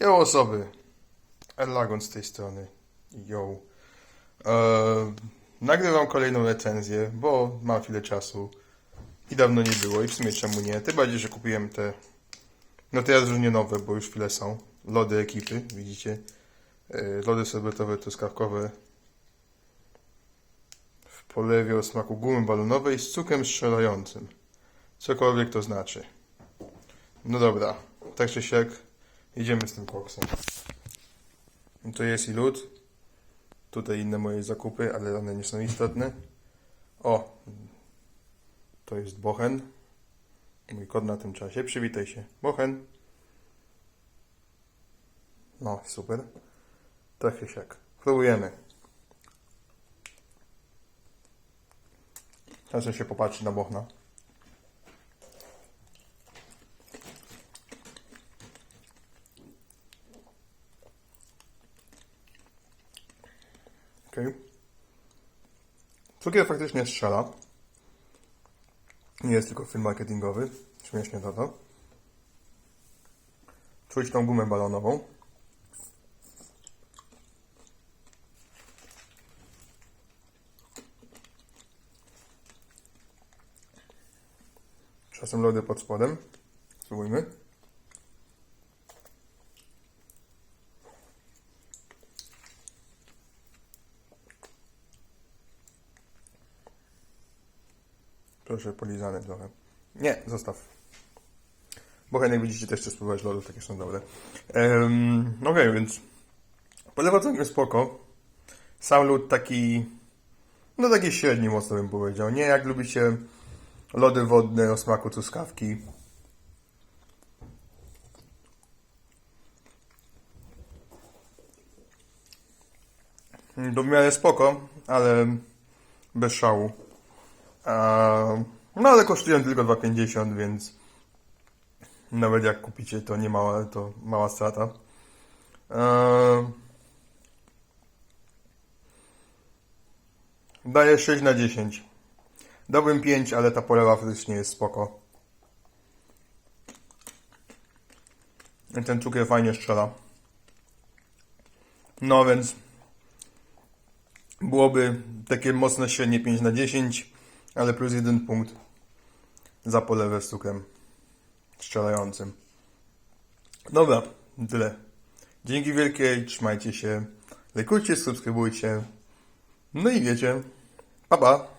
Jo osoby. Elagon z tej strony. Yo. Eee, nagrywam kolejną recenzję, bo mam chwilę czasu i dawno nie było i w sumie czemu nie. Tym bardziej, że kupiłem te, no teraz już nie nowe, bo już chwilę są. Lody ekipy, widzicie. Eee, lody sorbetowe, truskawkowe w polewie o smaku gumy balonowej z cukrem strzelającym. Cokolwiek to znaczy. No dobra, tak czy siak, idziemy z tym koksem. Tu jest i lód. Tutaj inne moje zakupy, ale one nie są istotne. O, to jest Bochen. Mój kod na tym czasie. Przywitaj się. Bochen. No, super. Tak czy siak. Próbujemy. Teraz się popatrzy na Bochna. Okej. Cukier faktycznie strzela. Nie jest tylko film marketingowy. Śmiesznie to to. Czuć tą gumę balonową. Czasem lody pod spodem. Spróbujmy. Proszę, polizane trochę. Nie, zostaw. Bo jak widzicie, też chcę spróbować lodów, takie są dobre. Um, Okej, więc polewa całkiem spoko. Sam lód taki, no taki średni mocno bym powiedział. Nie jak lubicie lody wodne o smaku truskawki. Do w miarę spoko, ale bez szału. Eee, No ale kosztują tylko 2,50, więc nawet jak kupicie to nie mała, to mała strata. Eee, Daję 6 na 10. Dałbym 5, ale ta polewa faktycznie jest spoko. Ten cukier fajnie strzela. No więc byłoby takie mocne średnie 5 na 10, ale plus jeden punkt za polewę z cukrem strzelającym. Dobra, tyle. Dzięki wielkie, trzymajcie się, lajkujcie, subskrybujcie. No i wiecie, pa pa!